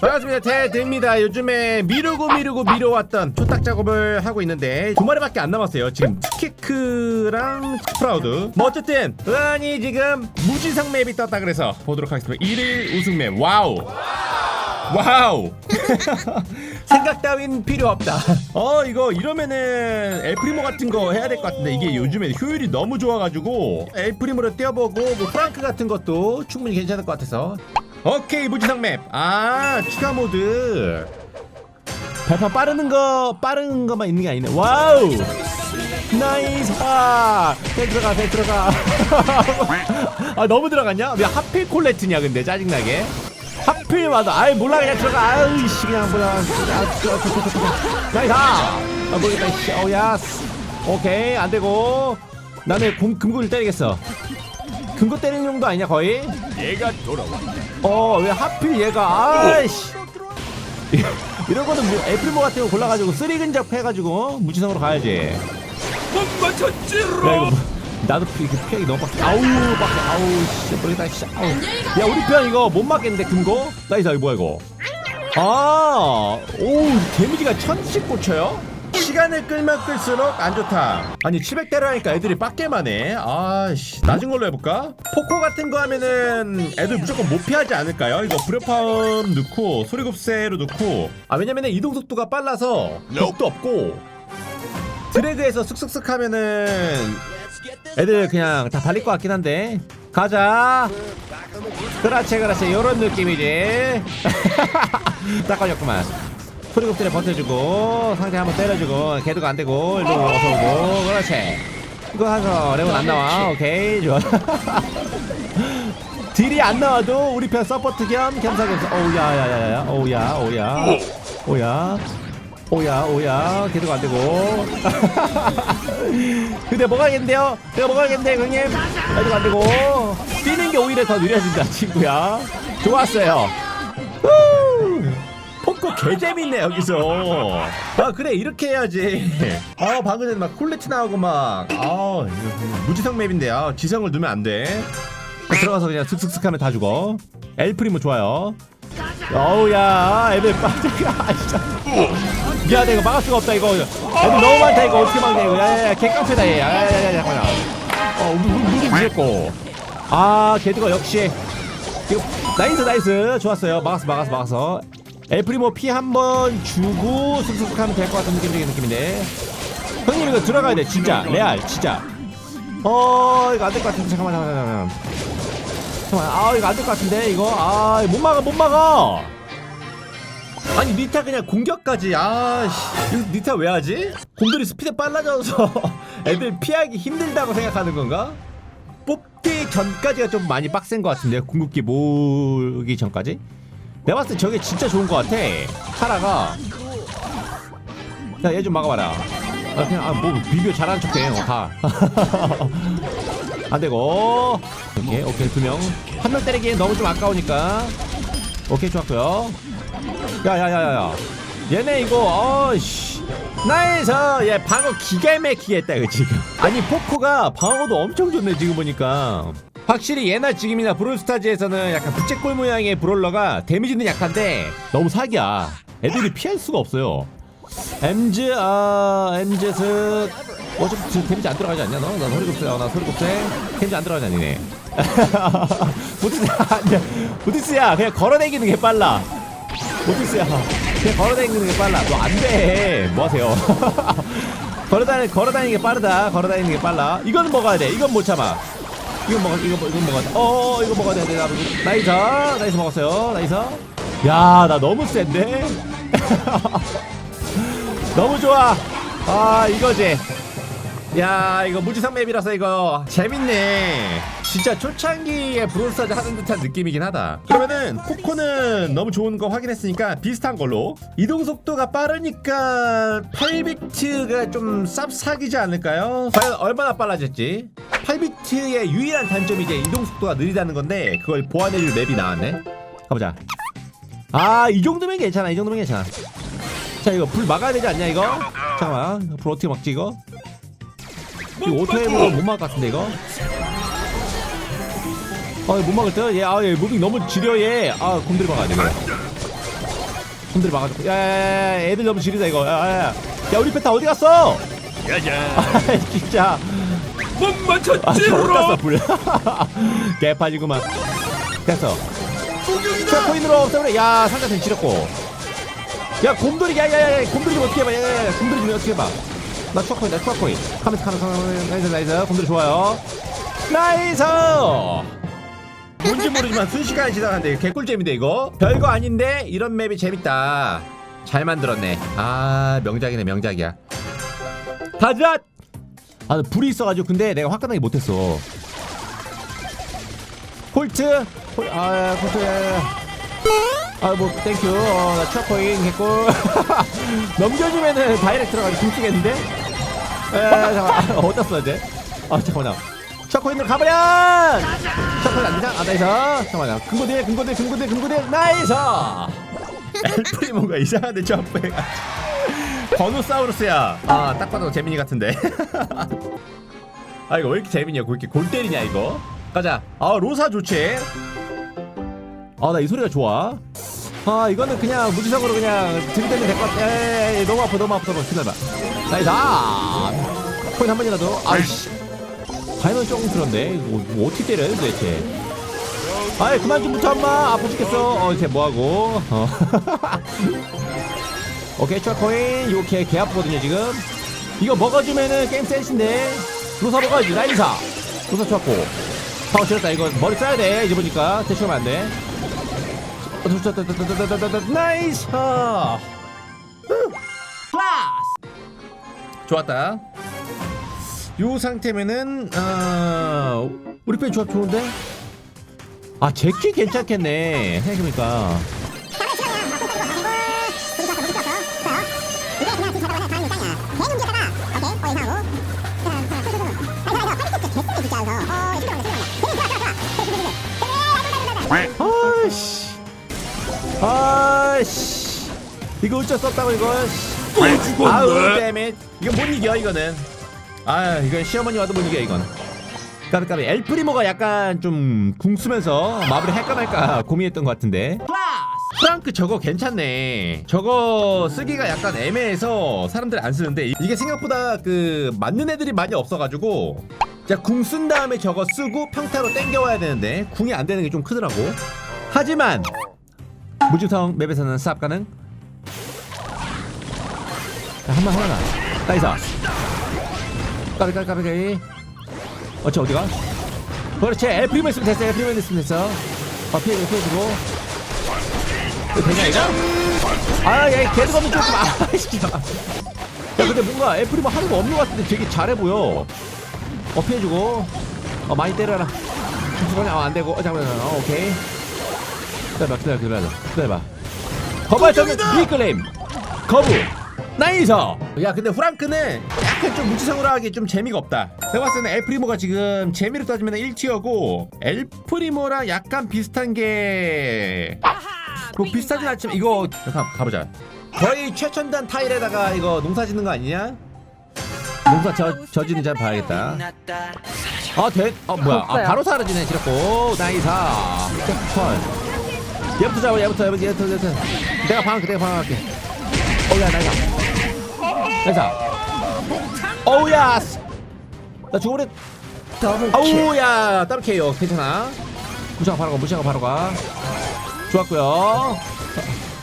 반갑습니다. 테드입니다. 요즘에 미루고 미루고 미뤄왔던 초딱 작업을 하고 있는데 두 마리밖에 안 남았어요. 지금 스케크랑 프라우드. 뭐 어쨌든 의안이 지금 무지성 맵이 떴다 그래서 보도록 하겠습니다. 1일 우승 맵. 와우. 와우. 생각 따윈 필요 없다. 어 이거 이러면은 엘프리모 같은 거 해야 될 것 같은데 이게 요즘에 효율이 너무 좋아가지고 엘프리모를 떼어보고 뭐 프랑크 같은 것도 충분히 괜찮을 것 같아서 오케이 무지성 맵아 추가 모드. 발판 빠르는 거 빠른 것만 있는 게 아니네. 와우! 나이스! 아배 들어가 배 들어가. 아 너무 들어갔냐? 왜 하필 콜레트냐 근데 짜증나게. 하필 와도 아이 몰라 그냥 들어가. 아이씨 그냥 뭐야 아. 나이스! 아 모르겠다 씨. 어우 야스. 오케이 안 되고. 나는 공, 금고를 때리겠어 금고 때리는 정도 아니냐 거의? 얘가 돌아와. 어왜 하필 얘가 아이씨. 이런 거는 뭐 애플모 같은 거 골라가지고 쓰리 근접 해가지고 어? 무지성으로 가야지. 못야 맞췄지로. 이거 뭐, 나도 피, 그 피하기 너무 빡세. 아우 빡세. 아우 씨 모르겠다 씨. 아우. 야 우리 편 이거 못 맞겠는데 금고? 나이스 이거 뭐야 이거? 아 오 데미지가 천씩 꽂혀요 시간을 끌면 끌수록 안 좋다. 아니 700대로 하니까 애들이 빡게만 해. 아씨 낮은 걸로 해볼까? 포코 같은 거 하면은 애들 무조건 못 피하지 않을까요? 이거 불협화음 넣고 소리곱새로 넣고. 아 왜냐면은 이동 속도가 빨라서 벽도 없고. 드래그해서 쓱쓱쓱 하면은 애들 그냥 다 발릴 것 같긴 한데. 가자. 그렇지 그렇지. 요런 느낌이지. 딱 걸렸구만 소리곱들에 버텨주고 상대 한번 때려주고 걔도가 안되고 일로 어서 오고. 그렇지. 이거 하서 레몬 안 나와. 오케이. 좋아. 딜이 안 나와도 우리 편 서포트 겸 겸사겸사. 오우 야야야야. 오우 야 오우 야. 오야. 오야 오야. 걔도가 안되고. 근데 뭐가 겠는데요? 내가 뭐가 겠는데 형님? 아직 안되고. 뛰는 게 오히려 더 느려진다 친구야. 좋았어요 후! 포커 개재밌네 여기서. 아 그래 이렇게 해야지. 아 방금 전에 막 콜레트 나오고 막아 무지성 맵인데 아 지성을 넣으면 안돼. 들어가서 그냥 슥슥슥 하면 다 죽어. 엘프리모 좋아요. 어우야 애들 빠져가. 진짜. 미안해 이거 막을 수가 없다 이거. 애들 너무 많다 이거. 어떻게 막냐 이거. 야야야 개깡패다 얘. 야야야야 잠깐만. 어 우리 우리 무했고. 아 개드가 역시. 나이스 나이스. 좋았어요. 막았어 막았어 막았어 엘프리모 피한 번 주고 슥슥 하면 될 것 같은 느낌적인 느낌인데. 형님 이거 들어가야 돼. 진짜. 레알. 진짜. 어 이거 안 될 것 같은데. 잠깐만 잠깐만 잠깐만. 아 이거 안 될 것 같은데 이거. 아 못 막아 못 막아. 아니 니타 그냥 공격까지. 아씨. 니타 왜 하지? 곰돌이 스피드 빨라져서 애들 피하기 힘들다고 생각하는 건가? 뽑기 전까지가 좀 많이 빡센 것 같은데 궁극기 모으기 전까지 내가 봤을 때 저게 진짜 좋은 것 같아. 타라가. 야 얘 좀 막아봐라. 아 그냥 아 뭐 비벼 잘하는 척해 어, 다. 안되고. 오케이 오케이 두명한 명 때리기엔 너무 좀 아까우니까. 오케이 좋았고요. 야야야야야. 얘네 이거 어씨. 나이스! 얘 방어 기가 막히게 했다 이거 지금. 아니 포코가 방어도 엄청 좋네 지금 보니까 확실히 예나 지금이나 브롤스타즈에서는 약간 부채꼴 모양의 브롤러가 데미지는 약한데 너무 사기야. 애들이 피할 수가 없어요. 엠즈 아 엠즈스. 어차피 저 데미지 안 들어가지 않냐 너? 나 소리곱새 어, 나 소리곱새 데미지 안 들어가지 모티스 아니야. 모티스야 그냥 걸어다니는 게 빨라. 모티스야 그냥 걸어다니는 게 빨라. 너 안 돼. 뭐 하세요? 걸어다니 걸어다니는 게 빠르다. 걸어다니는 게 빨라. 이건 먹어야 돼. 이건 못 참아 이건 먹어 이거 먹- 이건 먹어야 돼. 어 이거 먹어야 돼. 나 나이스 나이스 먹었어요. 나이스. 야나 너무 센데. 너무 좋아. 아 이거지. 야 이거 무지성 맵이라서 이거 재밌네. 진짜 초창기에 브롤스타즈 하는 듯한 느낌이긴 하다. 그러면은 코코는 너무 좋은 거 확인했으니까 비슷한 걸로 이동 속도가 빠르니까 8비트가 좀 쌉사기지 않을까요? 과연 얼마나 빨라졌지? 8비트의 유일한 단점이 이제 이동 속도가 느리다는 건데 그걸 보완해줄 맵이 나왔네. 가보자. 아 이 정도면 괜찮아. 이 정도면 괜찮아. 자 이거 불 막아야 되지 않냐 이거? 잠깐만 불 어떻게 막지 이거? 이거 오토앱으로 못 막을 것 같은데 이거? 아못 막을 듯? 얘, 아, 얘 무빙 너무 지려 얘. 아 곰들이 막아야 돼 이거. 곰돌이 막아줬고 야야야 애들 너무 지르다 이거 야야 야 야 우리 페타 어디 갔어 야야 아 진짜 못아 맞췄지 진짜 어디 갔어. 브로 불. 개파지구만 됐어. 자 코인으로 없애버려 야 상자템 지렸고. 야 곰돌이 야야야 곰돌이 좀 어떻게 해봐. 야야야 곰돌이 좀 어떻게 해봐. 나 추가 코인 나 추가 코인. 카메스 카메스 카메스 나이스 나이스. 곰돌이 좋아요. 나이스! 뭔지 모르지만 순식간에 지나간대 개꿀잼인데 이거? 별거 아닌데 이런 맵이 재밌다. 잘 만들었네. 아 명작이네 명작이야. 가자 아 불이 있어가지고 근데 내가 화끈하게 못했어. 홀트? 홀, 아 홀트. 아뭐 땡큐. 어, 나 추가코인 개꿀 넘겨주면은 다이렉트 들어가서 궁 쓰겠는데? 에 잠깐 아, 어디다 써야지 아 잠깐만. 추가코인으로 가버려! 추가코인 안 되냐 아 나이스. 잠깐만. 금고대 금고대 금고대 금고대 나이스! 엘프리모가 이상한데 점프해가 버누사우루스야. 아 딱 봐도 재민이 같은데. 아 이거 왜 이렇게 재밌냐 왜 이렇게 골 때리냐 이거? 가자. 아 로사 좋지 아 나 이 소리가 좋아. 아 이거는 그냥 무지성으로 그냥 들이대면 될 것 같아. 에이, 너무 아파 너무 아파 너무 아파. 기다려봐. 나이스 아! 코인 한 번이라도. 아이씨. 과연 조금 들었네 이거 뭐 어떻게 때려요 도대체? 아이 그만 좀 붙어 엄마. 아파 죽겠어. 어 이제 뭐하고? 어. 오케이 추가 코인. 이거 개, 개 아프거든요 지금. 이거 먹어주면은 게임 센스인데. 로사 먹어야지. 나이사. 로사 좋았고. 파워 치렀다. 이거 머리 써야 돼. 이제 보니까. 대충 하면 안돼. 나이스. 클라스. 좋았다. 요 상태면은 어, 우리 편 조합 좋은데? 아 제키 괜찮겠네. 생각해보니까 아이씨. 아이씨. 이거 어쩔 수 없다고 이거. 또 아우 죽었네. 데밋 이거 못 이겨 이거는. 아 이건 시어머니 와도 못 이겨 이건. 까비 까비. 엘프리모가 약간 좀 궁수면서 마블이 할까 말까 고민했던 것 같은데. 프랑크 저거 괜찮네. 저거 쓰기가 약간 애매해서 사람들이 안 쓰는데 이게 생각보다 그 맞는 애들이 많이 없어가지고 자 궁 쓴 다음에 저거 쓰고 평타로 땡겨와야 되는데 궁이 안 되는 게 좀 크더라고. 하지만 무지성 맵에서는 쌉 가능. 자, 한번 하나 까비 까비 어째 어디가? 그렇지. 엘프리만 있으면 됐어. 엘프리만 있으면 됐어. 어 피해 주고 피해 주고. 이거 되냐 이거? 아야 개도 없는 조금 아씨 야 근데 뭔가 엘프리만 하는 거 없는 것 같은데 되게 잘해 보여 어 피해주고. 어 많이 때려라. 잠시만요 어, 안되고. 어 잠깐만 어 오케이. 기다려봐 기다려 기다려 기다려봐. 거발적인 리클레임. 거부. 나이스 야 근데 후랑크는 약간 좀 무지성으로 하기 좀 재미가 없다. 내가 봤을 때는 엘프리모가 지금 재미로 따지면 1티어고 엘프리모랑 약간 비슷한 게 뭐 비슷하진 않지만 이거 가, 가보자. 거의 최첨단 타일에다가 이거 농사 짓는 거 아니냐? 농사 저, 저지는 잘 봐야겠다 아, 돼? 아, 뭐야. 아, 없어요. 바로 사라지네, 지렸고. 나이사. 헐. 얘부터 잡아, 얘부터, 얘부터, 얘부터, 얘부터. 내가 방할게, 내가 방할게. 어우야, 나이사. 나이사. 어우야! 나 죽어버렸. 어우야! 더블 KO. 괜찮아. 무시하고 바로 가, 무시하고 바로 가. 좋았고요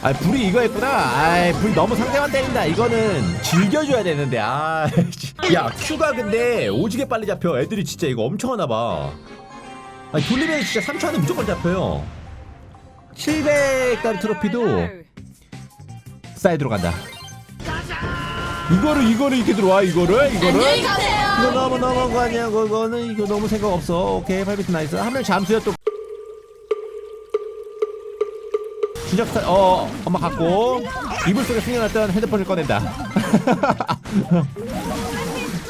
아, 불이 이거였구나. 아, 불이 너무 상대만 때린다. 이거는 즐겨줘야 되는데. 아, 야, 큐가 근데 오지게 빨리 잡혀. 애들이 진짜 이거 엄청 하나 봐. 아니, 돌리면 진짜 3초 안에 무조건 잡혀요. 700달러 트로피도 사이드로 간다. 이거를 이거를 이렇게 들어와 이거를 이거를 이거 너무 너무한 거 아니야 그거는 이거 너무 생각 없어 오케이 8비트 나이스 한 명 잠수야 또 진짜 어 엄마 갖고 이불 속에 숨겨놨던 핸드폰을 꺼낸다.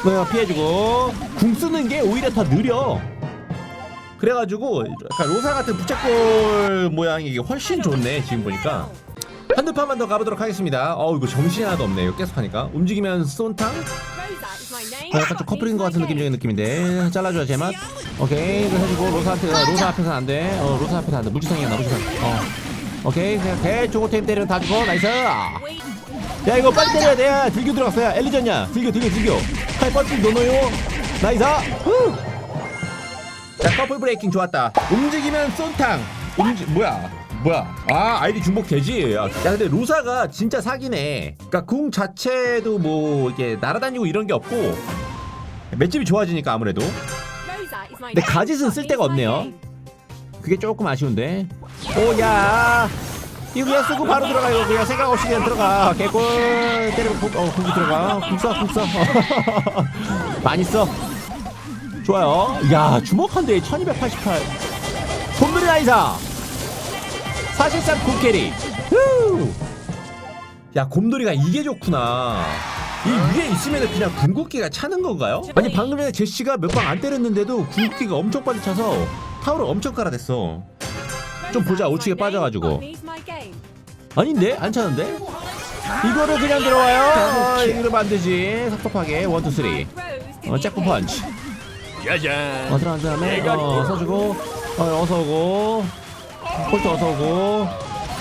어, 피해주고. 궁 쓰는 게 오히려 더 느려. 그래가지고 약간 로사 같은 부채꼴 모양이 훨씬 좋네 지금 보니까. 한두 판만 더 가보도록 하겠습니다. 어 이거 정신이 하나도 없네. 이거 계속 하니까. 움직이면 쏜탕? 어, 약간 좀 커플인 것 같은 느낌적인 느낌인데. 잘라줘야 제맛. 오케이 이거 해주고 로사 앞에 로사 앞에서 안 돼. 어 로사 앞에서 안 돼. 무지성이야 나 무지성. 어 오케이 생각해 조고템 때리는 다 죽어 나이스. 야 이거 빨리 때려야 돼. 야, 들교 들어갔어요. 엘리전이야. 들교 들교 들교. 칼 뻗지 노노요. 나이스. 후. 자 커플 브레이킹 좋았다. 움직이면 쏜탕. 움직 뭐야? 뭐야? 아 아이디 중복 되지? 야, 야 근데 로사가 진짜 사기네. 그니까 궁 자체도 뭐 이게 날아다니고 이런 게 없고 맷집이 좋아지니까 아무래도. 근데 가짓은 쓸 데가 없네요. 그게 조금 아쉬운데 오야 이거 그냥 쓰고 바로 들어가 이거 그냥 생각 없이 그냥 들어가. 개꿀. 때리고 국, 어, 국이 들어가. 국사 국사. 많이 써. 좋아요. 야 주먹 한 대에 1288 곰돌이 나이사. 사실상 곰캐리. 후. 야 곰돌이가 이게 좋구나. 이 위에 있으면 그냥 궁극기가 차는 건가요? 아니 방금 전에 제시가 몇 방 안 때렸는데도 궁극기가 엄청 빨리 차서 타워를 엄청 깔아댔어 좀 보자. 우측에 빠져가지고. 아닌데? 안 차는데? 이거를 그냥 들어와요? 어, 이러면 안 되지. 섭섭하게. 원투 쓰리. 어 잭프 펀치. 짜잔. 어 들어간 다음에 어 써주고 어 어서 오고. 폴트 어서 오고.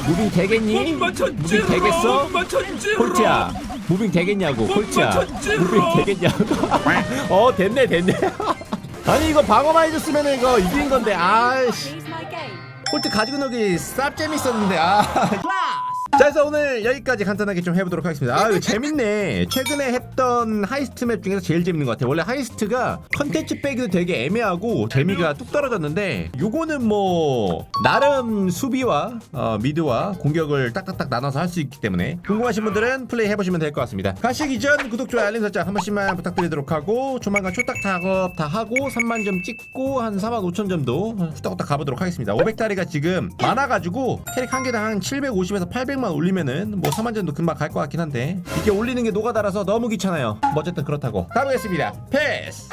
무빙 되겠니? 무빙 되겠어? 폴트야. 무빙 되겠냐고 폴트야. 무빙 되겠냐고. 어 됐네 됐네. 아니 이거 방어만 해줬으면 이거 이긴 건데 아씨 폴트 가지고 노기 쌉 재밌었는데 아 자, 그래서 오늘 여기까지 간단하게 좀 해보도록 하겠습니다. 아, 이거 재밌네. 최근에 했던 하이스트 맵 중에서 제일 재밌는 것 같아요. 원래 하이스트가 컨텐츠 빼기도 되게 애매하고 재미가 뚝 떨어졌는데, 요거는 뭐, 나름 수비와 어, 미드와 공격을 딱딱딱 나눠서 할 수 있기 때문에, 궁금하신 분들은 플레이 해보시면 될 것 같습니다. 가시기 전 구독, 좋아요, 알림 설정 한 번씩만 부탁드리도록 하고, 조만간 초딱 작업 다 하고, 3만 점 찍고, 한 4만 5천 점도 후딱후딱 가보도록 하겠습니다. 500짜리가 지금 많아가지고, 캐릭 한 개당 한 750에서 800만 올리면은 뭐 4만 점도 금방 갈 것 같긴 한데 이게 올리는 게 노가다라서 너무 귀찮아요 뭐 어쨌든 그렇다고 가보겠습니다. 패스